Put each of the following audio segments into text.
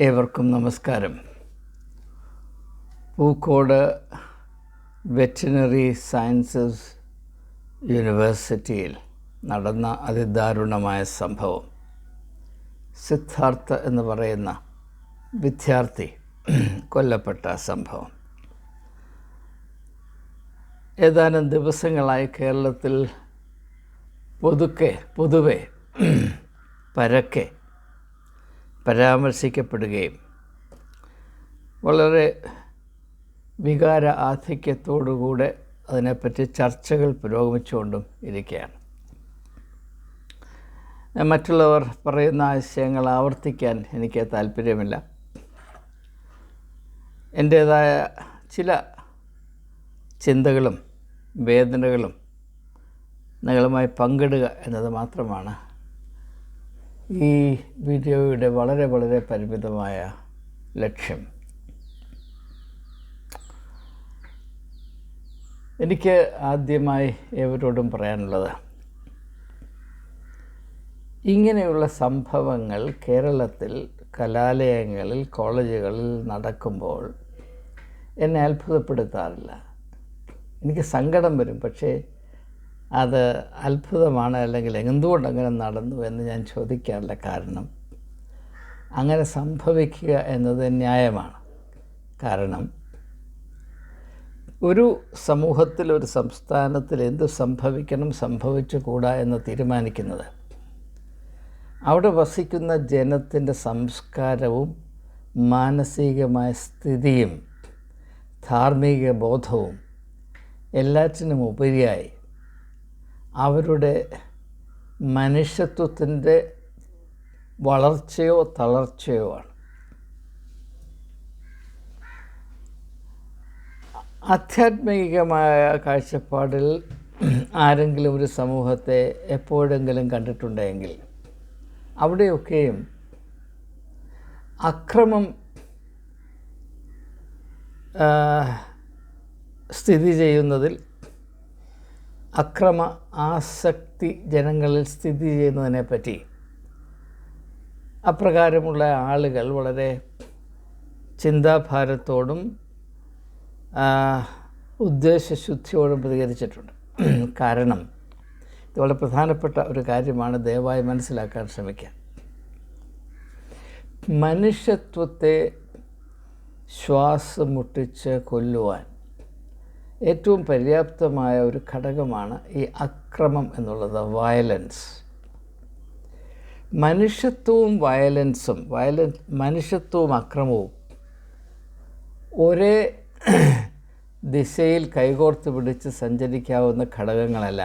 ഏവർക്കും നമസ്കാരം. Pookode veterinary sciences യൂണിവേഴ്സിറ്റിയിൽ നടന്ന അതിദാരുണമായ സംഭവം. സിദ്ധാർത്ഥ എന്ന് പറയുന്ന വിദ്യാർത്ഥി കൊല്ലപ്പെട്ട സംഭവം. ഏതാനും ദിവസങ്ങളായി കേരളത്തിൽ പൊതുക്കെ പൊതുവെ പരക്കെ പരാമർശിക്കപ്പെടുകയും വളരെ വികാര ആധിക്യത്തോടുകൂടെ അതിനെപ്പറ്റി ചർച്ചകൾ പുരോഗമിച്ചുകൊണ്ടും ഇരിക്കുകയാണ്. മറ്റുള്ളവർ പറയുന്ന ആശയങ്ങൾ ആവർത്തിക്കാൻ എനിക്ക് താല്പര്യമില്ല. എന്റേതായ ചില ചിന്തകളും വേദനകളും നിങ്ങളുമായി പങ്കിടുക എന്നത് മാത്രമാണ് ഈ വീഡിയോയുടെ വളരെ വളരെ പരിമിതമായ ലക്ഷ്യം. എനിക്ക് ആദ്യമായി ഏവരോടും പറയാനുള്ളത് ഇങ്ങനെയുള്ള സംഭവങ്ങൾ കേരളത്തിൽ കലാലയങ്ങളിൽ കോളേജുകളിൽ നടക്കുമ്പോൾ എന്നെ അത്ഭുതപ്പെടുത്താറില്ല. എനിക്ക് സങ്കടം വരും പക്ഷേ അത് അത്ഭുതമാണ് അല്ലെങ്കിൽ എന്തുകൊണ്ട് അങ്ങനെ നടന്നു എന്ന് ഞാൻ ചോദിക്കാനുള്ള കാരണം. അങ്ങനെ സംഭവിക്കുക എന്നത് ന്യായമാണ്. കാരണം ഒരു സമൂഹത്തിൽ ഒരു സംസ്ഥാനത്തിൽ എന്ത് സംഭവിക്കണം സംഭവിച്ചുകൂടാ എന്ന് തീരുമാനിക്കുന്നത്? അവിടെ വസിക്കുന്ന ജനത്തിന്റെ സംസ്കാരവും മാനസികമായ സ്ഥിതിയും ധാർമ്മിക ബോധവും എല്ലാറ്റിനും ഉപരിയായി അവരുടെ മനുഷ്യത്വത്തിന്റെ വളർച്ചയോ തളർച്ചയോ ആണ്. ആധ്യാത്മികമായ കാഴ്ചപ്പാടിൽ ആരെങ്കിലും ഒരു സമൂഹത്തെ എപ്പോഴെങ്കിലും കണ്ടിട്ടുണ്ടെങ്കിൽ അവിടെയൊക്കെയും അക്രമം സ്ഥിതി ചെയ്യുന്നതിൽ അക്രമ ആസക്തി ജനങ്ങളിൽ സ്ഥിതി ചെയ്യുന്നതിനെപ്പറ്റി അപ്രകാരമുള്ള ആളുകൾ വളരെ ചിന്താഭാരത്തോടും ഉദ്ദേശശുദ്ധിയോടും പ്രതികരിച്ചിട്ടുണ്ട്. കാരണം ഇത് വളരെ പ്രധാനപ്പെട്ട ഒരു കാര്യമാണ് ദയവായി മനസ്സിലാക്കാൻ ശ്രമിക്കുക. മനുഷ്യത്വത്തെ ശ്വാസം മുട്ടിച്ച് കൊല്ലുവാൻ ഏറ്റവും പര്യാപ്തമായ ഒരു ഘടകമാണ് ഈ അക്രമം എന്നുള്ളത് വയലൻസ് മനുഷ്യത്വവും വയലൻസും വയലൻ മനുഷ്യത്വവും അക്രമവും ഒരേ ദിശയിൽ കൈകോർത്ത് പിടിച്ച് സഞ്ചരിക്കാവുന്ന ഘടകങ്ങളല്ല.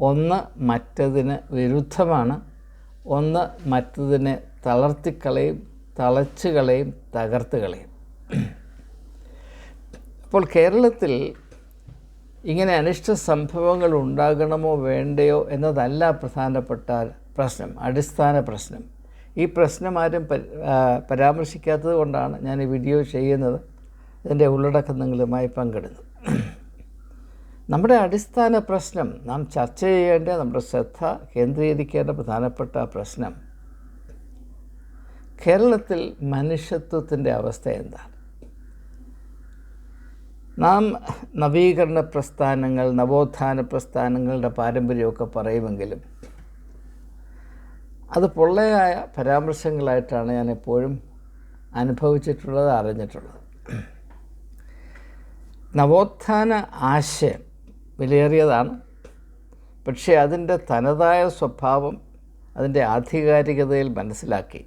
ഒന്ന് മറ്റതിന് വിരുദ്ധമാണ് ഒന്ന് മറ്റതിനെ തളർത്തിക്കളയും തളച്ചുകളയും കളയും അപ്പോൾ കേരളത്തിൽ ഇങ്ങനെ അനിഷ്ട സംഭവങ്ങൾ ഉണ്ടാകണമോ വേണ്ടയോ എന്നതല്ല പ്രധാനപ്പെട്ട പ്രശ്നം അടിസ്ഥാന പ്രശ്നം. ഈ പ്രശ്നം ആരും പരാമർശിക്കാത്തത് കൊണ്ടാണ് ഞാൻ ഈ വീഡിയോ ചെയ്യുന്നത്. ഇതിന്റെ ഉള്ളടക്കം നിങ്ങളുമായി പങ്കിടുന്നു. നമ്മുടെ അടിസ്ഥാന പ്രശ്നം നാം ചർച്ച ചെയ്യേണ്ട നമ്മുടെ ശ്രദ്ധ കേന്ദ്രീകരിക്കേണ്ട പ്രധാനപ്പെട്ട പ്രശ്നം കേരളത്തിൽ മനുഷ്യത്വത്തിന്റെ അവസ്ഥ എന്താണ്? നാം നവീകരണ പ്രസ്ഥാനങ്ങൾ നവോത്ഥാന പ്രസ്ഥാനങ്ങളുടെ പാരമ്പര്യമൊക്കെ പറയുമെങ്കിലും അത് പൊള്ളയായ പരാമർശങ്ങളായിട്ടാണ് ഞാൻ എപ്പോഴും അനുഭവിച്ചിട്ടുള്ളത് അറിഞ്ഞിട്ടുള്ളത്. നവോത്ഥാന ആശയം വിലയേറിയതാണ്. പക്ഷേ അതിന്റെ തനതായ സ്വഭാവം അതിന്റെ ആധികാരികതയിൽ മനസ്സിലാക്കി.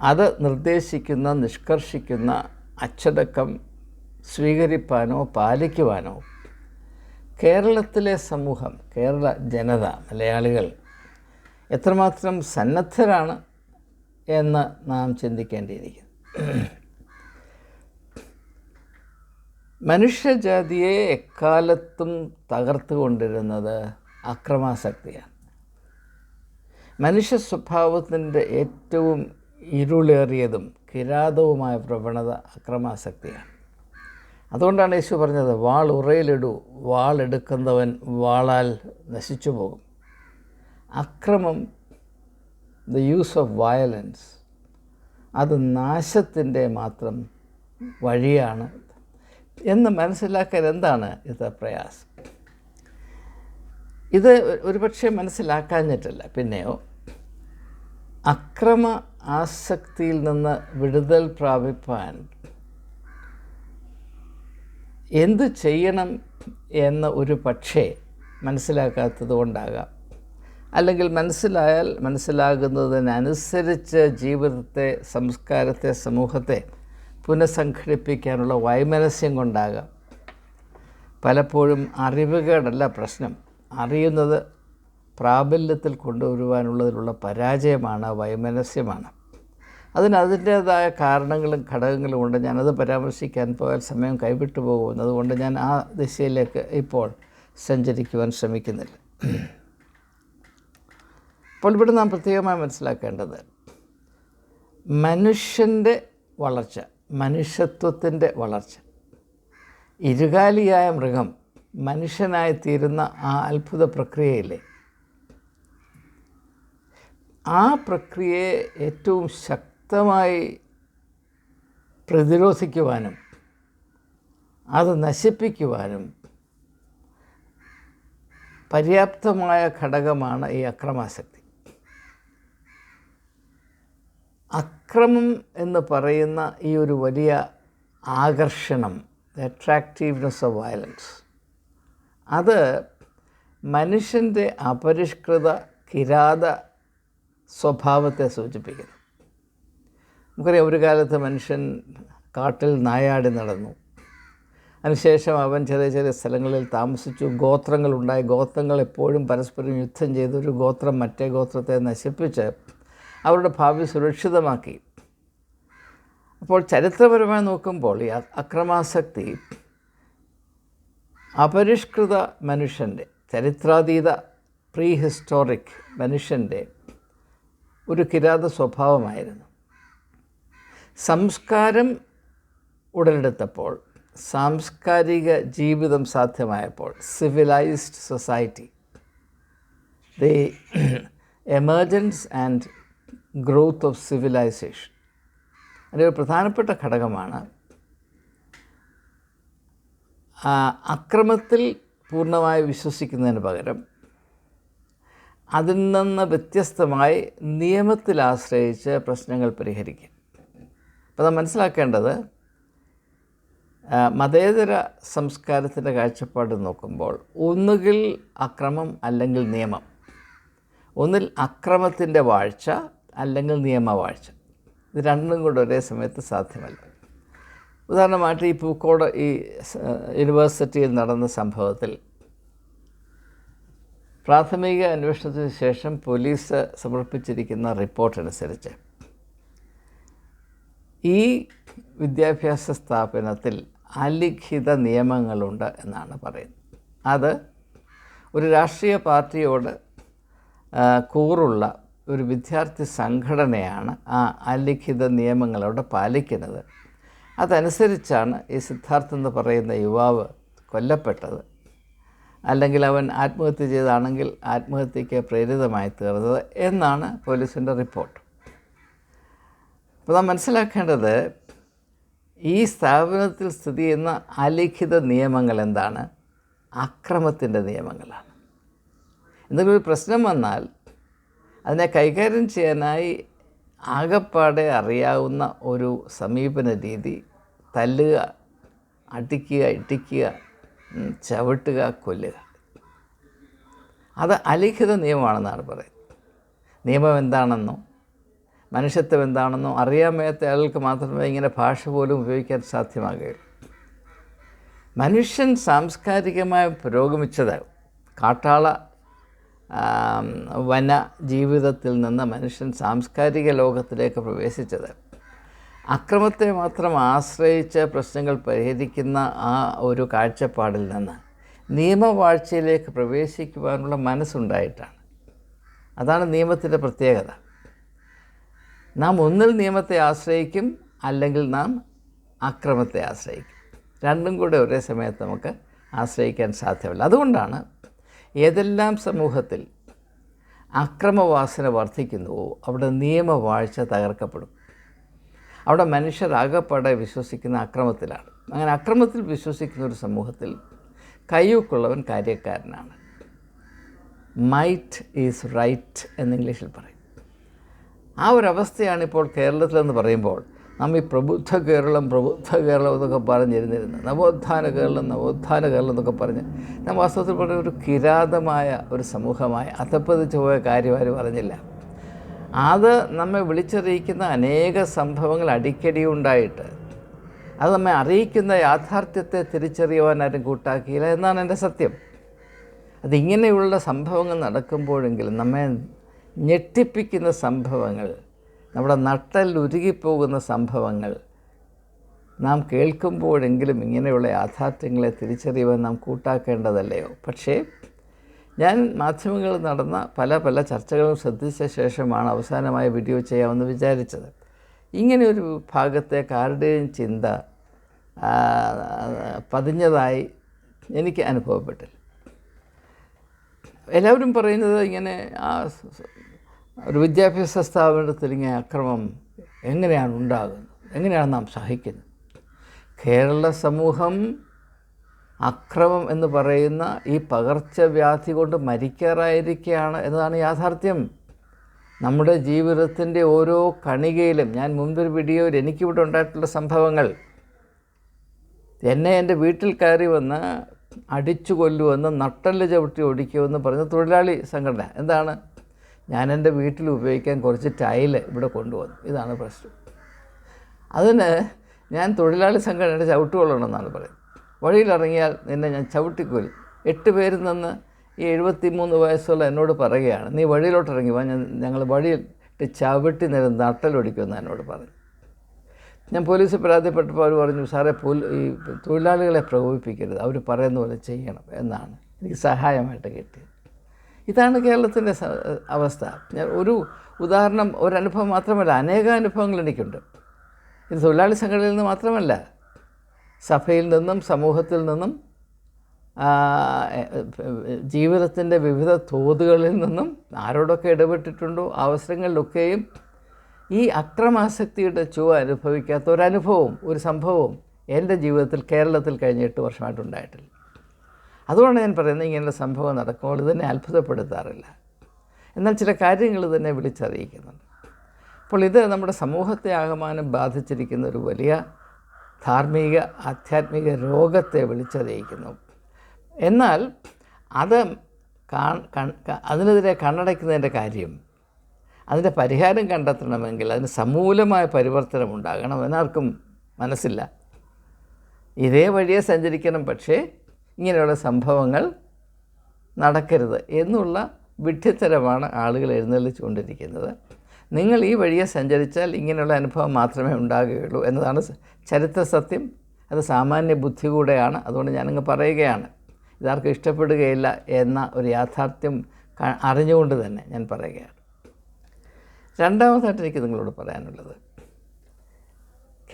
അത് നിർദ്ദേശിക്കുന്ന നിഷ്കർഷിക്കുന്ന അച്ചടക്കം സ്വീകരിപ്പാനോ പാലിക്കുവാനോ. കേരളത്തിലെ സമൂഹം കേരള ജനത മലയാളികൾ എത്രമാത്രം സന്നദ്ധരാണ് എന്ന് നാം ചിന്തിക്കേണ്ടിയിരിക്കുന്നു. മനുഷ്യജാതിയെ എക്കാലത്തും തകർത്തുകൊണ്ടിരുന്നത് അക്രമാസക്തിയാണ്. മനുഷ്യ സ്വഭാവത്തിന്റെ ഏറ്റവും ഇരുളേറിയതും കിരാതവുമായ പ്രവണത അക്രമാസക്തിയാണ്. അതുകൊണ്ടാണ് യേശു പറഞ്ഞത് വാൾ ഉറയിലിടൂ വാളെടുക്കുന്നവൻ വാളാൽ നശിച്ചു പോകും. അക്രമം ദ യൂസ് ഓഫ് വയലൻസ് അത് നാശത്തിന്റെ മാത്രം വഴിയാണ്. എന്ന് മനസ്സിലാക്കാൻ എന്താണ്? ഇത് പ്രയാസം. ഇത് ഒരുപക്ഷെ മനസ്സിലാക്കാഞ്ഞിട്ടില്ല. പിന്നെയോ അക്രമ ആസക്തിയിൽ നിന്ന് വിടുതൽ പ്രാപിപ്പാൻ എന്തു ചെയ്യണം എന്ന് ഒരു പക്ഷേ മനസ്സിലാക്കാത്തത് കൊണ്ടാകാം. അല്ലെങ്കിൽ മനസ്സിലായാൽ മനസ്സിലാകുന്നതിനനുസരിച്ച് ജീവിതത്തെ സംസ്കാരത്തെ സമൂഹത്തെ പുനഃസംഘടിപ്പിക്കാനുള്ള വൈമനസ്യം കൊണ്ടാകാം. പലപ്പോഴും അറിവുകളല്ല പ്രശ്നം. അറിയുന്നത് പ്രാബല്യത്തിൽ കൊണ്ടുവരുവാനുള്ളതിലുള്ള പരാജയമാണ് വൈമനസ്യമാണ്. അതിന് അതിന്റേതായ കാരണങ്ങളും ഘടകങ്ങളും ഉണ്ട്. ഞാനത് പരാമർശിക്കാൻ പോയാൽ സമയം കൈവിട്ടു പോകും അതുകൊണ്ട് ഞാൻ ആ ദിശയിലേക്ക് ഇപ്പോൾ സഞ്ചരിക്കുവാൻ ശ്രമിക്കുന്നില്ല. അപ്പോൾ ഇവിടെ നാം പ്രത്യേകമായി മനസ്സിലാക്കേണ്ടത് മനുഷ്യന്റെ വളർച്ച മനുഷ്യത്വത്തിന്റെ വളർച്ച ഇരുകാലിയായ മൃഗം മനുഷ്യനായിത്തീരുന്ന ആ അത്ഭുത പ്രക്രിയയിലെ ആ പ്രക്രിയയെ ഏറ്റവും ശക്തമായി പ്രതിരോധിക്കുവാനും അത് നശിപ്പിക്കുവാനും പര്യാപ്തമായ ഘടകമാണ് ഈ അക്രമാസക്തി. അക്രമം എന്ന് പറയുന്ന ഈ ഒരു വലിയ ആകർഷണം അട്രാക്റ്റീവ്നെസ് ഓഫ് വയലൻസ് അത് മനുഷ്യന്റെ അപരിഷ്കൃത കിരാത സ്വഭാവത്തെ സൂചിപ്പിക്കുന്നു. നമുക്കറിയാം ഒരു കാലത്ത് മനുഷ്യൻ കാട്ടിൽ നായാടി നടന്നു. അതിനുശേഷം അവൻ ചെറിയ ചെറിയ സ്ഥലങ്ങളിൽ താമസിച്ചു. ഗോത്രങ്ങളുണ്ടായി. ഗോത്രങ്ങൾ എപ്പോഴും പരസ്പരം യുദ്ധം ചെയ്ത് ഒരു ഗോത്രം മറ്റേ ഗോത്രത്തെ നശിപ്പിച്ച് അവരുടെ ഭാവി സുരക്ഷിതമാക്കി. അപ്പോൾ ചരിത്രപരമായി നോക്കുമ്പോൾ ഈ അക്രമാസക്തി അപരിഷ്കൃത മനുഷ്യന്റെ ചരിത്രാതീത പ്രീ ഹിസ്റ്റോറിക് മനുഷ്യന്റെ ഒരു കിരാത സ്വഭാവമായിരുന്നു. സംസ്കാരം ഉടലെടുത്തപ്പോൾ സാംസ്കാരിക ജീവിതം സാധ്യമായപ്പോൾ civilised society the emergence and growth of civilisation അതിന്റെ ഒരു പ്രധാനപ്പെട്ട ഘടകമാണ് അക്രമത്തിൽ പൂർണമായി വിശ്വസിക്കുന്നതിന് പകരം അതിൽ നിന്ന് വ്യത്യസ്തമായി നിയമത്തിൽ ആശ്രയിച്ച് പ്രശ്നങ്ങൾ പരിഹരിക്കും അപ്പോൾ നാം മനസ്സിലാക്കേണ്ടത് മതേതര സംസ്കാരത്തിന്റെ കാഴ്ചപ്പാട് നോക്കുമ്പോൾ ഒന്നുകിൽ അക്രമം അല്ലെങ്കിൽ നിയമം. ഒന്നിൽ അക്രമത്തിന്റെ വാഴ്ച അല്ലെങ്കിൽ നിയമവാഴ്ച. ഇത് രണ്ടും കൂടെ ഒരേ സമയത്ത് സാധ്യമല്ല. ഉദാഹരണമായിട്ട് ഈ പൂക്കോട് ഈ യൂണിവേഴ്സിറ്റിയിൽ നടന്ന സംഭവത്തിൽ പ്രാഥമിക അന്വേഷണത്തിന് ശേഷം പോലീസ് സമർപ്പിച്ചിരിക്കുന്ന റിപ്പോർട്ട് അനുസരിച്ച് ഈ വിദ്യാഭ്യാസ സ്ഥാപനത്തിൽ അലിഖിത നിയമങ്ങളുണ്ട് എന്നാണ് പറയുന്നത്. അത് ഒരു രാഷ്ട്രീയ പാർട്ടിയോട് കൂറുള്ള ഒരു വിദ്യാർത്ഥി സംഘടനയാണ് ആ അലിഖിത നിയമങ്ങൾ പാലിക്കുന്നത്. അതനുസരിച്ചാണ് ഈ സിദ്ധാർത്ഥ് എന്ന് പറയുന്ന യുവാവ് കൊല്ലപ്പെട്ടത്. അല്ലെങ്കിൽ അവൻ ആത്മഹത്യ ചെയ്താണെങ്കിൽ ആത്മഹത്യയ്ക്ക് പ്രേരിതമായി തീർന്നത് എന്നാണ് പോലീസിന്റെ റിപ്പോർട്ട്. അപ്പോൾ നാം മനസ്സിലാക്കേണ്ടത് ഈ സ്ഥാപനത്തിൽ സ്ഥിതി ചെയ്യുന്ന അലിഖിത നിയമങ്ങൾ എന്താണ്? അക്രമത്തിന്റെ നിയമങ്ങളാണ്. എന്തെങ്കിലും ഒരു പ്രശ്നം വന്നാൽ അതിനെ കൈകാര്യം ചെയ്യാനായി ആകപ്പാടെ അറിയാവുന്ന ഒരു സമീപന രീതി തല്ലുക അടിക്കുക ഇട്ടിക്കുക ചവിട്ടുക കൊല്ലുക. അത് അലിഖിത നിയമമാണെന്നാണ് പറയുന്നത്. നിയമം എന്താണെന്നോ? മനുഷ്യത്വം എന്താണെന്നോ അറിയാൻ വയ്യാത്ത ആളുകൾക്ക് മാത്രമേ ഇങ്ങനെ ഭാഷ പോലും ഉപയോഗിക്കാൻ സാധ്യമാകുകയുള്ളൂ. മനുഷ്യൻ സാംസ്കാരികമായി പുരോഗമിച്ചത് കാട്ടാള വന ജീവിതത്തിൽ നിന്ന് മനുഷ്യൻ സാംസ്കാരിക ലോകത്തിലേക്ക് പ്രവേശിച്ചത്. അക്രമത്തെ മാത്രം ആശ്രയിച്ച് പ്രശ്നങ്ങൾ പരിഹരിക്കുന്ന ആ ഒരു കാഴ്ചപ്പാടിൽ നിന്ന് നിയമവാഴ്ചയിലേക്ക് പ്രവേശിക്കുവാനുള്ള മനസ്സുണ്ടായിട്ടാണ്. അതാണ് നിയമത്തിന്റെ പ്രത്യേകത. നാം ഒന്നിൽ നിയമത്തെ ആശ്രയിക്കും അല്ലെങ്കിൽ നാം അക്രമത്തെ ആശ്രയിക്കും. രണ്ടും കൂടെ ഒരേ സമയത്ത് നമുക്ക് ആശ്രയിക്കാൻ സാധ്യമല്ല. അതുകൊണ്ടാണ് ഏതെല്ലാം സമൂഹത്തിൽ അക്രമവാസന വർദ്ധിക്കുന്നുവോ അവിടെ നിയമവാഴ്ച തകർക്കപ്പെടും. അവിടെ മനുഷ്യർ മനുഷ്യരാകപ്പാടെ വിശ്വസിക്കുന്ന അക്രമത്തിലാണ്. അങ്ങനെ അക്രമത്തിൽ വിശ്വസിക്കുന്ന ഒരു സമൂഹത്തിൽ കയ്യൂക്കുള്ളവൻ കാര്യക്കാരനാണ്. മൈറ്റ് ഈസ് റൈറ്റ് എന്ന് ഇംഗ്ലീഷിൽ പറയും. ആ ഒരു അവസ്ഥയാണ് ഇപ്പോൾ കേരളത്തിലെന്ന് പറയുമ്പോൾ നമ്മൾ ഈ പ്രബുദ്ധ കേരളം പ്രബുദ്ധ കേരളം എന്നൊക്കെ പറഞ്ഞിരുന്നിരുന്നത്. നവോത്ഥാന കേരളം നവോത്ഥാന കേരളം എന്നൊക്കെ പറഞ്ഞ് ഞാൻ വാസ്തവത്തിൽ പറഞ്ഞ ഒരു കിരാതമായ ഒരു സമൂഹമായി അധപ്പതിച്ചു പോയ കാര്യമാരും പറഞ്ഞില്ല അത് നമ്മെ വിളിച്ചറിയിക്കുന്ന അനേക സംഭവങ്ങൾ അടിക്കടി ഉണ്ടായിട്ട് അത് നമ്മെ അറിയിക്കുന്ന യാഥാർത്ഥ്യത്തെ തിരിച്ചറിയുവാൻ ആരും കൂട്ടാക്കിയില്ല. എന്നാണ് എന്റെ സത്യം. അതിങ്ങനെയുള്ള സംഭവങ്ങൾ നടക്കുമ്പോഴെങ്കിലും നമ്മെ ഞെട്ടിപ്പിക്കുന്ന സംഭവങ്ങൾ നമ്മുടെ നട്ടൽ ഉരുകിപ്പോകുന്ന സംഭവങ്ങൾ നാം കേൾക്കുമ്പോഴെങ്കിലും ഇങ്ങനെയുള്ള യാഥാർത്ഥ്യങ്ങളെ തിരിച്ചറിയുവാൻ നാം കൂട്ടാക്കേണ്ടതല്ലയോ? പക്ഷേ ഞാൻ മാധ്യമങ്ങളിൽ നടന്ന പല പല ചർച്ചകളും ശ്രദ്ധിച്ച ശേഷമാണ് അവസാനമായ വീഡിയോ ചെയ്യാമെന്ന് വിചാരിച്ചത്. ഇങ്ങനെ ഒരു ഭാഗത്തെ ആരുടെയും ചിന്ത പതിഞ്ഞതായി എനിക്ക് അനുഭവപ്പെട്ടില്ല. എല്ലാവരും പറയുന്നത് ഇങ്ങനെ ആ ഒരു വിദ്യാഭ്യാസ സ്ഥാപനത്തിൽ ഇങ്ങനെ അക്രമം എങ്ങനെയാണ് ഉണ്ടാകുന്നത്? എങ്ങനെയാണ് നാം സഹിക്കുന്നത്? കേരള സമൂഹം അക്രമം എന്ന് പറയുന്ന ഈ പകർച്ചവ്യാധി കൊണ്ട് മരിക്കാറായിരിക്കുകയാണ് എന്നതാണ് യാഥാർത്ഥ്യം. നമ്മുടെ ജീവിതത്തിന്റെ ഓരോ കണികയിലും ഞാൻ മുൻപൊരു വീഡിയോയിൽ എനിക്കിവിടെ ഉണ്ടായിട്ടുള്ള സംഭവങ്ങൾ. എന്നെ എന്റെ വീട്ടിൽ കയറി വന്ന് അടിച്ചു കൊല്ലുമെന്ന് നട്ടൽ ചവിട്ടി ഓടിക്കുമെന്ന് പറഞ്ഞ തൊഴിലാളി സംഘടന. എന്താണ്? ഞാൻ എന്റെ വീട്ടിൽ ഉപയോഗിക്കാൻ കുറച്ച് ടൈൽ ഇവിടെ കൊണ്ടുവന്നു. ഇതാണ് പ്രശ്നം. അതിന് ഞാൻ തൊഴിലാളി സംഘടനയുടെ ചവിട്ടുകൊള്ളണമെന്നാണ് പറയുന്നത്. വഴിയിലിറങ്ങിയാൽ നിന്നെ ഞാൻ ചവിട്ടിക്കൊല്ലും. എട്ട് പേരിൽ നിന്ന് ഈ എഴുപത്തി മൂന്ന് വയസ്സുള്ള എന്നോട് പറയുകയാണ് നീ വഴിയിലോട്ട് ഇറങ്ങി വാ ഞാൻ ഞങ്ങൾ വഴിയിൽ ചവിട്ടി നിരം നട്ടലൊടിക്കുമെന്ന് എന്നോട് പറഞ്ഞു ഞാൻ പോലീസ് പരാതിപ്പെട്ടപ്പോൾ അവർ പറഞ്ഞു സാറേ പോ ഈ തൊഴിലാളികളെ പ്രകോപിപ്പിക്കരുത്. അവർ പറയുന്ന പോലെ ചെയ്യണം എന്നാണ് എനിക്ക് സഹായമായിട്ട് കിട്ടിയത്. ഇതാണ് കേരളത്തിന്റെ അവസ്ഥ. ഞാൻ ഒരു ഉദാഹരണം ഒരനുഭവം മാത്രമല്ല അനേക അനുഭവങ്ങൾ എനിക്കുണ്ട്. ഇത് തൊഴിലാളി സംഘടനയിൽ നിന്ന് മാത്രമല്ല സഭയിൽ നിന്നും സമൂഹത്തിൽ നിന്നും ജീവിതത്തിന്റെ വിവിധ തോതുകളിൽ നിന്നും ആരോടൊക്കെ ഇടപെട്ടിട്ടുണ്ടോ അവസരങ്ങളിലൊക്കെയും ഈ അക്രമാസക്തിയുടെ ചുവ അനുഭവിക്കാത്ത ഒരനുഭവവും ഒരു സംഭവവും എന്റെ ജീവിതത്തിൽ കേരളത്തിൽ കഴിഞ്ഞ എട്ട് വർഷമായിട്ടുണ്ടായിട്ടില്ല അതുകൊണ്ട് ഞാൻ പറയുന്നത് ഇങ്ങനെയുള്ള സംഭവം നടക്കുമ്പോൾ ഇതിനെ അത്ഭുതപ്പെടുത്താറില്ല. എന്നാൽ ചില കാര്യങ്ങൾ തന്നെ വിളിച്ചറിയിക്കുന്നുണ്ട്. അപ്പോൾ ഇത് നമ്മുടെ സമൂഹത്തെ ആകമാനം ബാധിച്ചിരിക്കുന്ന ഒരു വലിയ ധാർമ്മിക ആധ്യാത്മിക രോഗത്തെ വിളിച്ചറിയിക്കുന്നു. എന്നാൽ അത് അതിനെതിരെ കണ്ണടയ്ക്കുന്നതിന്റെ കാര്യം അതിന്റെ പരിഹാരം കണ്ടെത്തണമെങ്കിൽ അതിന് സമൂലമായ പരിവർത്തനം ഉണ്ടാകണം എന്നാർക്കും മനസ്സില്ല. ഇതേ വഴിയെ സഞ്ചരിക്കണം പക്ഷേ ഇങ്ങനെയുള്ള സംഭവങ്ങൾ നടക്കരുത് എന്നുള്ള വിഡ്ഢിത്തരമാണ് ആളുകൾ എഴുന്നള്ളിച്ചുകൊണ്ടിരിക്കുന്നത്. നിങ്ങൾ ഈ വഴിയെ സഞ്ചരിച്ചാൽ ഇങ്ങനെയുള്ള അനുഭവം മാത്രമേ ഉണ്ടാകുകയുള്ളൂ എന്നതാണ് ചരിത്ര സത്യം. അത് സാമാന്യ ബുദ്ധി കൂടെയാണ്. അതുകൊണ്ട് ഞാനങ്ങ് പറയുകയാണ്. ഇതാർക്കും ഇഷ്ടപ്പെടുകയില്ല എന്ന ഒരു യാഥാർത്ഥ്യം അറിഞ്ഞുകൊണ്ട് തന്നെ ഞാൻ പറയുകയാണ്. രണ്ടാമതായിട്ട് എനിക്ക് നിങ്ങളോട് പറയാനുള്ളത്.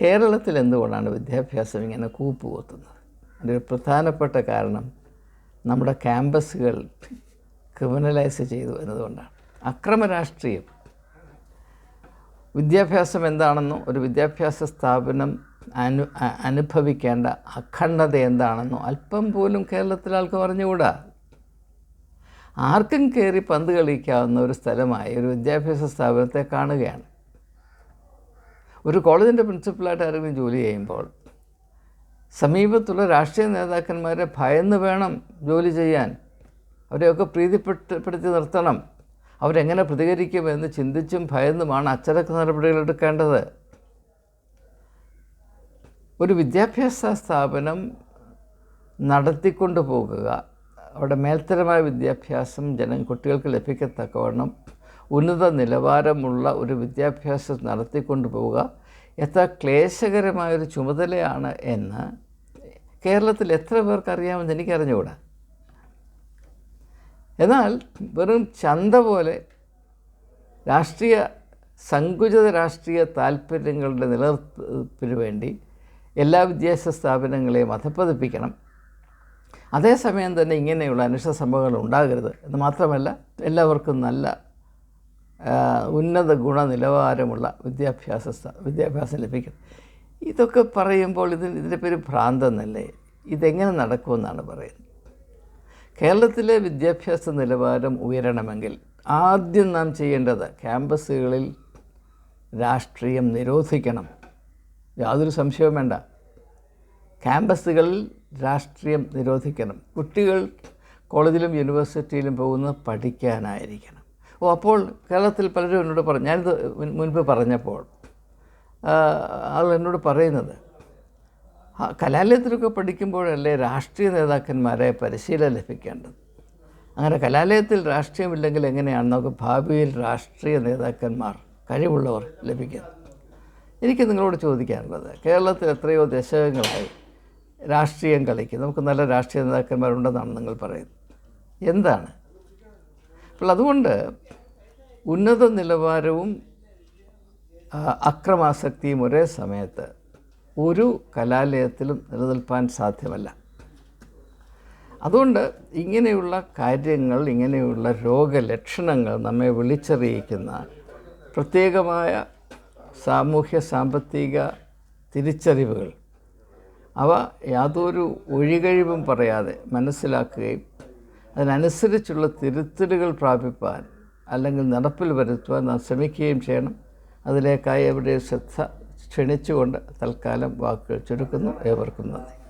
കേരളത്തിൽ എന്തുകൊണ്ടാണ് വിദ്യാഭ്യാസം ഇങ്ങനെ കൂപ്പുകുത്തുന്നത്? അതിന്റെ പ്രധാനപ്പെട്ട കാരണം. നമ്മുടെ ക്യാമ്പസുകൾ ക്രിമിനലൈസ് ചെയ്തു എന്നതുകൊണ്ടാണ്. അക്രമ രാഷ്ട്രീയം. വിദ്യാഭ്യാസം എന്താണെന്നോ ഒരു വിദ്യാഭ്യാസ സ്ഥാപനം അനു അനുഭവിക്കേണ്ട അഖണ്ഡത എന്താണെന്നോ അല്പം പോലും കേരളത്തിലെ ആൾക്ക് പറഞ്ഞുകൂടാ ആർക്കും കയറി പന്ത് കളിക്കാവുന്ന ഒരു സ്ഥലമായി ഒരു വിദ്യാഭ്യാസ സ്ഥാപനത്തെ കാണുകയാണ്. ഒരു കോളേജിന്റെ പ്രിൻസിപ്പളായിട്ട് ആരെങ്കിലും ജോലി ചെയ്യുമ്പോൾ സമീപത്തുള്ള രാഷ്ട്രീയ നേതാക്കന്മാരെ ഭയന്ന് വേണം ജോലി ചെയ്യാൻ. അവരെയൊക്കെ പ്രീതിപ്പെടുത്തി നിർത്തണം. അവരെങ്ങനെ പ്രതികരിക്കുമെന്ന് ചിന്തിച്ചും ഭയന്നുമാണ് അച്ചടക്ക നടപടികൾ എടുക്കേണ്ടത്. ഒരു വിദ്യാഭ്യാസ സ്ഥാപനം നടത്തിക്കൊണ്ടു പോകുക അവിടെ മേൽത്തരമായ വിദ്യാഭ്യാസം ജന കുട്ടികൾക്ക് ലഭിക്കത്തക്കവണ്ണം ഉന്നത നിലവാരമുള്ള ഒരു വിദ്യാഭ്യാസം നടത്തിക്കൊണ്ടു പോവുക എത്ര ക്ലേശകരമായൊരു ചുമതലയാണ് എന്ന് കേരളത്തിൽ എത്ര പേർക്ക് അറിയാമെന്ന് എനിക്കറിഞ്ഞുകൂടാ. എന്നാൽ വെറും ചന്ത പോലെ രാഷ്ട്രീയ സങ്കുചിത രാഷ്ട്രീയ താല്പര്യങ്ങളുടെ നിലനിർത്തിനു വേണ്ടി എല്ലാ വിദ്യാഭ്യാസ സ്ഥാപനങ്ങളെയും അധപ്പതിപ്പിക്കണം അതേസമയം തന്നെ ഇങ്ങനെയുള്ള അനിഷ്ട സംഭവങ്ങൾ ഉണ്ടാകരുത് എന്ന് മാത്രമല്ല എല്ലാവർക്കും നല്ല ഉന്നത ഗുണനിലവാരമുള്ള വിദ്യാഭ്യാസ വിദ്യാഭ്യാസം ലഭിക്കും. ഇതൊക്കെ പറയുമ്പോൾ ഇതിന് ഇതിന്റെ പേര് ഭ്രാന്തെന്നല്ലേ? ഇതെങ്ങനെ നടക്കുമെന്നാണ് പറയുന്നത്. കേരളത്തിലെ വിദ്യാഭ്യാസ നിലവാരം ഉയരണമെങ്കിൽ ആദ്യം നാം ചെയ്യേണ്ടത് ക്യാമ്പസുകളിൽ രാഷ്ട്രീയം നിരോധിക്കണം. യാതൊരു സംശയവും വേണ്ട. ക്യാമ്പസുകളിൽ രാഷ്ട്രീയം നിരോധിക്കണം. കുട്ടികൾ കോളേജിലും യൂണിവേഴ്സിറ്റിയിലും പോകുന്നത് പഠിക്കാനായിരിക്കണം. ഓ അപ്പോൾ കേരളത്തിൽ പലരും എന്നോട് പറഞ്ഞു ഞാനിത് മുൻപ് പറഞ്ഞപ്പോൾ ആൾ എന്നോട് പറയുന്നത് കലാലയത്തിലൊക്കെ പഠിക്കുമ്പോഴല്ലേ രാഷ്ട്രീയ നേതാക്കന്മാരെ പരിശീലനം ലഭിക്കേണ്ടത്? അങ്ങനെ കലാലയത്തിൽ രാഷ്ട്രീയമില്ലെങ്കിൽ എങ്ങനെയാണ് നമുക്ക് ഭാവിയിൽ രാഷ്ട്രീയ നേതാക്കന്മാർ കഴിവുള്ളവർ ലഭിക്കുന്നത്? എനിക്ക് നിങ്ങളോട് ചോദിക്കാനുള്ളത് കേരളത്തിൽ എത്രയോ ദശകങ്ങളായി രാഷ്ട്രീയം കളിക്കും നമുക്ക് നല്ല രാഷ്ട്രീയ നേതാക്കന്മാരുണ്ടെന്നാണ് നിങ്ങൾ പറയുന്നത്. എന്താണ് അപ്പോൾ അതുകൊണ്ട് ഉന്നത നിലവാരവും അക്രമാസക്തിയും ഒരേ സമയത്ത് ഒരു കലാലയത്തിലും നിലനിൽപ്പാൻ സാധ്യമല്ല. അതുകൊണ്ട് ഇങ്ങനെയുള്ള കാര്യങ്ങൾ ഇങ്ങനെയുള്ള രോഗലക്ഷണങ്ങൾ നമ്മെ വിളിച്ചറിയിക്കുന്ന പ്രത്യേകമായ സാമൂഹ്യ സാമ്പത്തിക തിരിച്ചറിവുകൾ അവ യാതൊരു ഒഴികഴിവും പറയാതെ മനസ്സിലാക്കുകയും അതിനനുസരിച്ചുള്ള തിരുത്തലുകൾ പ്രാപിപ്പാൻ അല്ലെങ്കിൽ നടപ്പിൽ വരുത്തുവാൻ നാം ശ്രമിക്കുകയും ചെയ്യണം. അതിലേക്കായി എവിടെ ശ്രദ്ധ ക്ഷണിച്ചുകൊണ്ട് തൽക്കാലം വാക്കുകൾ ചുരുക്കുന്നു. ഏവർക്കും നന്ദി.